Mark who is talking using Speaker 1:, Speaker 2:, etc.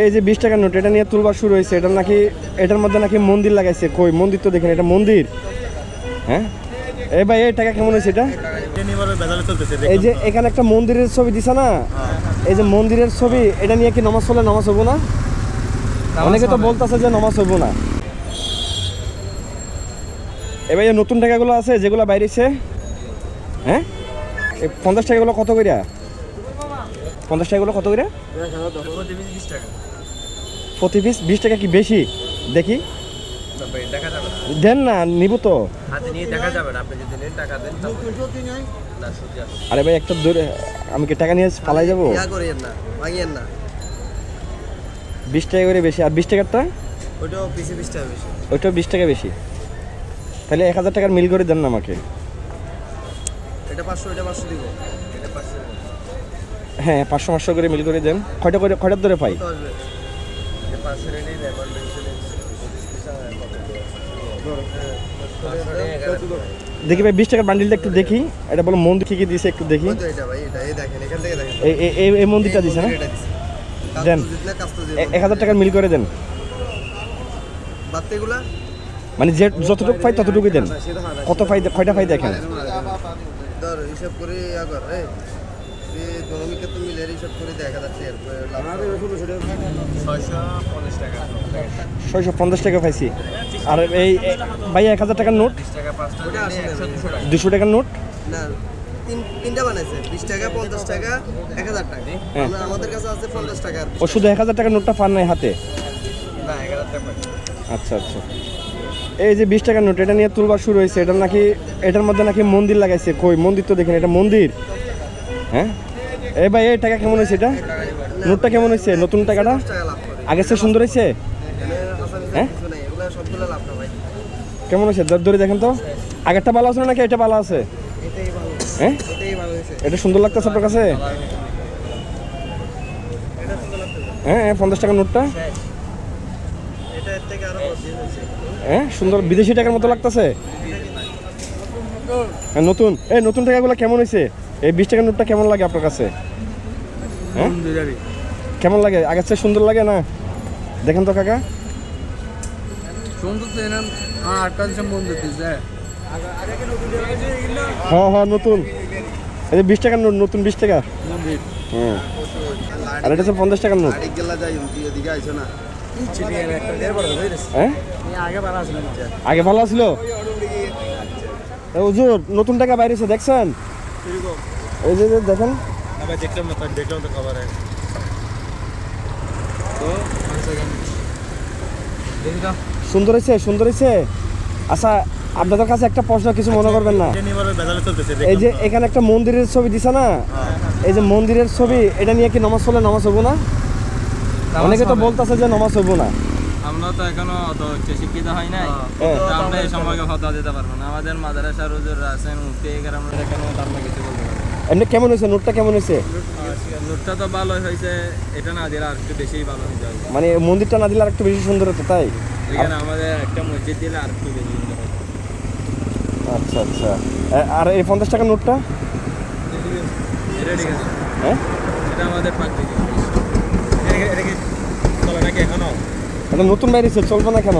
Speaker 1: এই যে বিশ টাকার নোট এটা নিয়ে তুলবার শুরু হয়েছে। এটা নাকি এটার মধ্যে নাকি মন্দির লাগাইছে। কই মন্দির তো দেখেন এটা মন্দির। হ্যাঁ? এই ভাই এই টাকা কেমন হয়েছে এটা? এই যে এখানে একটা মন্দিরের ছবি দিছে না? এই যে মন্দিরের ছবি এটা নিয়ে কি নামাজ পড়লে নামাজ হব না? অনেকে তো বলতেছে যে নামাজ হব না। এবার এই নতুন টাকাগুলো আছে যেগুলো বাইরেছে। হ্যাঁ? এই পঞ্চাশ টাকাগুলো কত করিয়া পঞ্চাশ টাকাগুলো কত করিয়া প্রতি পিস বিশ টাকা কি বেশি? দেখি। দেন না, নিব তো। আরে ভাই, একটা দূরে, আমি কি টাকা নিয়ে পালাই যাব? বিশ টাকা করে বেশি, আর বিশ টাকারটা?
Speaker 2: ওইটাও বিশ টাকা বেশি।
Speaker 1: তাহলে এক হাজার টাকার মিল করে দেন না আমাকে।
Speaker 2: এটা পাঁচশো এটা পাঁচশো দিব। এটা পাঁচশো।
Speaker 1: হ্যাঁ পাঁচশো পাঁচশো করে মিল করে দেন। কয়টা করে কয়টার ধরে পাই? দেখি ভাই বিশ টাকার বান্ডিলটা একটু দেখি। এটা বলো মন্দির কি কি দিয়েছে একটু দেখি।
Speaker 2: এই
Speaker 1: মন্দিরটা দিছে না? দেন। এক হাজার টাকার মিল করে দেন। মানে যে যতটুকু পাই ততটুকুই দেন। কত পাই কয়টা পাই দেখেন?
Speaker 2: ধর হিসাব করে হিসাব করে। দেখ ছয়শো পঞ্চাশ টাকা।
Speaker 1: পাইছি। আর এই ভাই এক হাজার টাকার নোট?
Speaker 2: দুশো
Speaker 1: টাকার নোট?
Speaker 2: না তিন তিনটা বানাইছে। বিশ টাকা পঞ্চাশ টাকা এক হাজার টাকা।
Speaker 1: হ্যাঁ।
Speaker 2: আমাদের কাছে আছে পঞ্চাশ টাকা
Speaker 1: ও শুধু এক হাজার টাকার নোটটা পান নাই হাতে?
Speaker 2: না এক হাজার টাকা
Speaker 1: আচ্ছা আচ্ছা। এই যে বিশ টাকার নোট এটা নিয়ে তুলবার শুরু হয়েছে। এটা নাকি এটার মধ্যে নাকি মন্দির লাগাইছে। কই মন্দির তো দেখেন এটা মন্দির। হ্যাঁ? এই ভাই এই টাকা কেমন হয়েছে এটা? নোটটা কেমন হয়েছে? নতুন টাকাটা? আগের চেয়ে সুন্দর হয়েছে? হ্যাঁ? কেমন হয়েছে? দর ধরে দেখেন তো। আগেরটা ভালো আছে নাকি? এটা ভালো আছে? হ্যাঁ? এটা সুন্দর লাগতেছে আপনার কাছে? হ্যাঁ হ্যাঁ, পঞ্চাশ টাকার নোটটা। হ্যাঁ সুন্দর বিদেশি টাকার মতো লাগতেছে? নতুন। এই নতুন টাকাগুলো কেমন হয়েছে এই বিশ টাকার নোটটা কেমন লাগে আপনার কাছে? হ্যাঁ? কেমন লাগে? আগের চেয়ে সুন্দর লাগে না? দেখেন তো কাকা।
Speaker 3: সুন্দর তো দিছে
Speaker 1: হ্যাঁ হ্যাঁ নতুন। এই যে বিশ টাকার নোট নতুন বিশ টাকা? হ্যাঁ। আর এটা হচ্ছে পঞ্চাশ টাকার নোট।
Speaker 2: আরেক গেলা যাই উমতি এদিকে আইছো না
Speaker 1: হ্যাঁ?
Speaker 3: আগে বাড়া আছে না
Speaker 1: আগে ভালো ছিল হুজুর নতুন টাকা বাইরেছে দেখছেন? এই যে দেখেন।
Speaker 2: দেখলাম না দেখলাম তো খবর
Speaker 1: সুন্দর হয়েছে সুন্দর হয়েছে। আচ্ছা আপনাদের কাছে একটা প্রশ্ন কিছু মনে করবেন না? এই যে এখানে একটা মন্দিরের ছবি দিছে না? এই যে মন্দিরের ছবি এটা নিয়ে কি নামাজ পড়লে নামাজ হব না? অনেকে তো বলতেছে যে নামাজ হব না।
Speaker 3: আমরা তো এখনও অত হচ্ছে শিক্ষিত হয় নাই।
Speaker 1: হ্যাঁ।
Speaker 3: আমরা এই সময়কে ফতোয়া দিতে পারব না। আমাদের মাদ্রাসার হুজুর আছেন আমরা এখানে আমরা কিছু বলতে পারব
Speaker 1: এমনি কেমন হয়েছে? নোটটা কেমন হয়েছে?
Speaker 3: নোটটা তো ভালো হয়েছে। এটা না দিলে আর একটু বেশি ভালো হয়ে যাবে
Speaker 1: মানে মন্দিরটা না দিলে আর একটু বেশি সুন্দর হতো তাই?
Speaker 3: এখানে আমাদের একটা মসজিদ দিলে আর একটু বেশি সুন্দর।
Speaker 1: আচ্ছা আচ্ছা। আর এই পঞ্চাশ টাকার নোটটা?
Speaker 3: এটা ঠিক আছে।
Speaker 1: হ্যাঁ?
Speaker 3: এটা আমাদের পাঁচ দিকে
Speaker 2: এটা কি চলে নাকি এখনও
Speaker 1: এটা নতুন বাইরে চলবে না কেন?